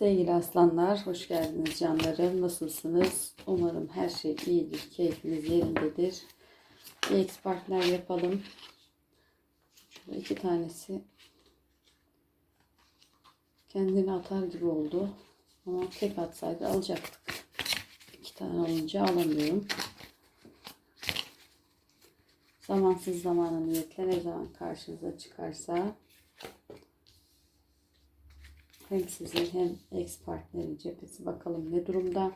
Sevgili aslanlar, hoş geldiniz canlarım. Nasılsınız? Umarım her şey iyidir, keyfiniz yerindedir. Bir ekspertler yapalım. Şurada iki tanesi kendini atar gibi oldu. Ama tek atsaydı alacaktık. İki tane olunca alamıyorum. Zamansız zamana niyetle ne zaman karşınıza çıkarsa hem sizin hem ex partnerin cephesi bakalım ne durumda.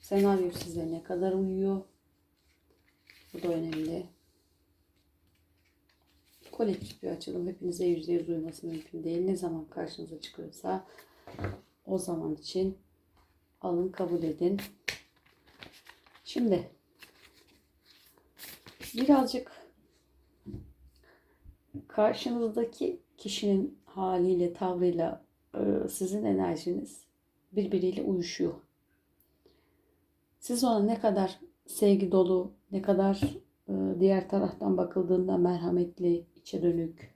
Senaryo size ne kadar uyuyor. Bu da önemli. Kolektif bir açılım. Hepinize yüzde yüz uyması mümkün değil. Ne zaman karşınıza çıkıyorsa o zaman için alın kabul edin. Şimdi birazcık karşınızdaki kişinin haliyle, tavrıyla sizin enerjiniz birbiriyle uyuşuyor. Siz ona ne kadar sevgi dolu, ne kadar e, diğer taraftan bakıldığında merhametli, içe dönük,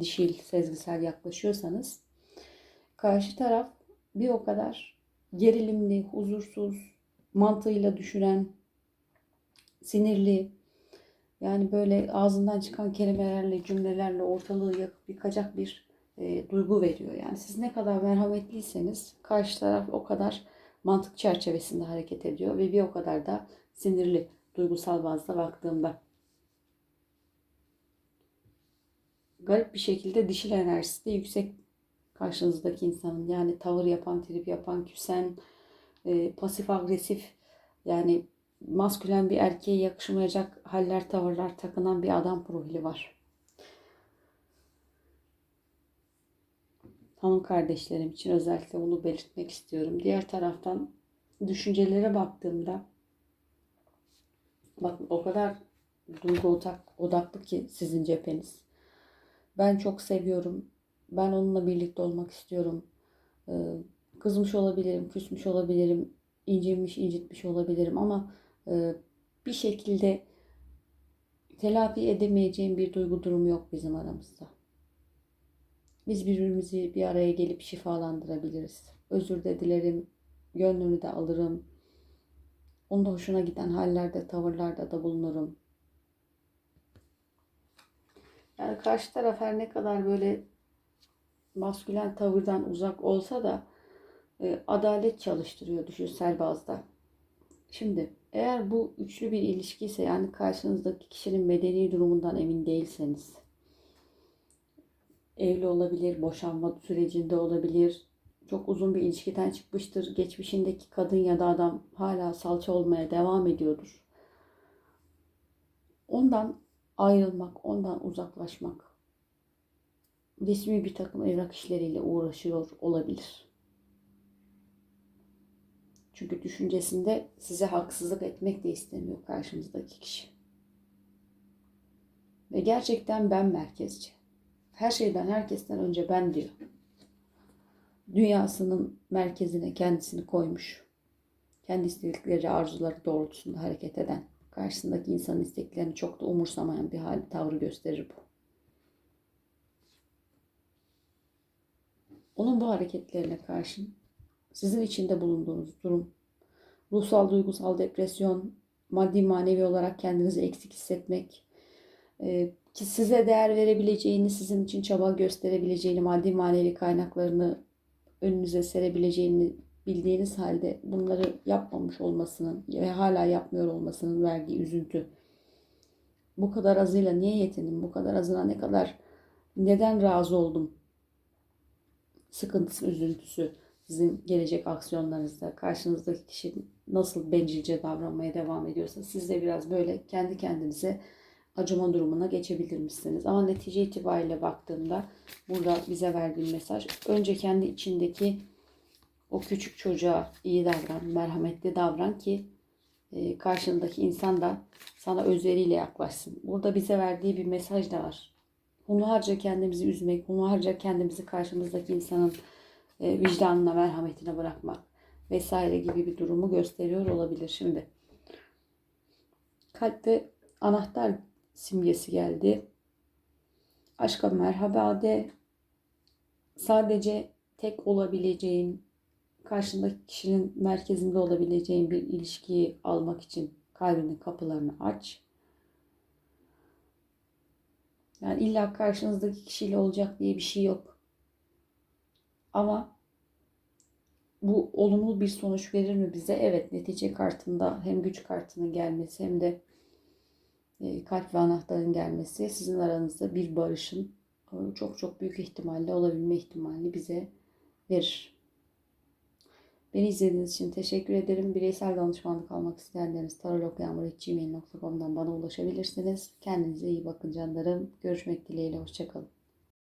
dişil, sezgisel yaklaşıyorsanız karşı taraf bir o kadar gerilimli, huzursuz, mantığıyla düşünen, sinirli, yani böyle ağzından çıkan kelimelerle, cümlelerle ortalığı yakıp yıkacak bir e, duygu veriyor. Yani siz ne kadar merhametliyseniz karşı taraf o kadar mantık çerçevesinde hareket ediyor ve bir o kadar da sinirli duygusal bazda baktığımda. Garip bir şekilde dişil enerjisi de yüksek karşınızdaki insanın. Yani tavır yapan, trip yapan, küsen, e, pasif agresif yani maskülen bir erkeğe yakışmayacak haller, tavırlar takınan bir adam profili var. Hanım kardeşlerim için özellikle bunu belirtmek istiyorum. Diğer taraftan düşüncelere baktığımda bakın o kadar duygu odak, odaklı ki sizin cepheniz. Ben çok seviyorum. Ben onunla birlikte olmak istiyorum. Ee, kızmış olabilirim, küsmüş olabilirim, incinmiş, incitmiş olabilirim ama e, bir şekilde telafi edemeyeceğim bir duygu durumu yok bizim aramızda. Biz birbirimizi bir araya gelip şifalandırabiliriz. Özür de dilerim, gönlünü de alırım. Onun da hoşuna giden hallerde, tavırlarda da bulunurum. Yani karşı taraf her ne kadar böyle maskülen tavırdan uzak olsa da e, adalet çalıştırıyor düşünsel bazda. Şimdi eğer bu üçlü bir ilişki ise yani karşınızdaki kişinin medeni durumundan emin değilseniz evli olabilir, boşanma sürecinde olabilir, çok uzun bir ilişkiden çıkmıştır. Geçmişindeki kadın ya da adam hala salça olmaya devam ediyordur. Ondan ayrılmak, ondan uzaklaşmak, resmi bir takım evrak işleriyle uğraşıyor olabilir. Çünkü düşüncesinde size haksızlık etmek de istemiyor karşınızdaki kişi. Ve gerçekten ben merkezci. Her şeyden, herkesten önce ben diyor. Dünyasının merkezine kendisini koymuş. Kendi istedikleri, arzuları doğrultusunda hareket eden, karşısındaki insanın isteklerini çok da umursamayan bir hal, tavrı gösterir bu. Onun bu hareketlerine karşın sizin içinde bulunduğunuz durum, ruhsal, duygusal depresyon, maddi manevi olarak kendinizi eksik hissetmek, e, ki size değer verebileceğini, sizin için çaba gösterebileceğini, maddi manevi kaynaklarını önünüze serebileceğini bildiğiniz halde bunları yapmamış olmasının ve hala yapmıyor olmasının verdiği üzüntü. Bu kadar azıyla niye yetindim? Bu kadar azına ne kadar neden razı oldum? Sıkıntısı, üzüntüsü sizin gelecek aksiyonlarınızda karşınızdaki kişi nasıl bencilce davranmaya devam ediyorsa siz de biraz böyle kendi kendinize acıma durumuna geçebilir misiniz? Ama netice itibariyle baktığımda burada bize verdiği mesaj önce kendi içindeki o küçük çocuğa iyi davran, merhametli davran ki e, karşındaki insan da sana özveriyle yaklaşsın. Burada bize verdiği bir mesaj da var. Hunharca kendimizi üzmek, hunharca kendimizi karşımızdaki insanın e, vicdanına, merhametine bırakmak vesaire gibi bir durumu gösteriyor olabilir şimdi. Kalp ve anahtar simgesi geldi. Aşka merhaba de. Sadece tek olabileceğin, karşındaki kişinin merkezinde olabileceğin bir ilişkiyi almak için kalbinin kapılarını aç. Yani illa karşınızdaki kişiyle olacak diye bir şey yok. Ama bu olumlu bir sonuç verir mi bize? Evet, netice kartında hem güç kartının gelmesi hem de kalp ve anahtarın gelmesi sizin aranızda bir barışın e, çok çok büyük ihtimalle olabilme ihtimalini bize verir. Beni izlediğiniz için teşekkür ederim. Bireysel danışmanlık almak isteyenleriniz tarolokyağmur.gmail.com'dan bana ulaşabilirsiniz. Kendinize iyi bakın canlarım. Görüşmek dileğiyle. Hoşçakalın.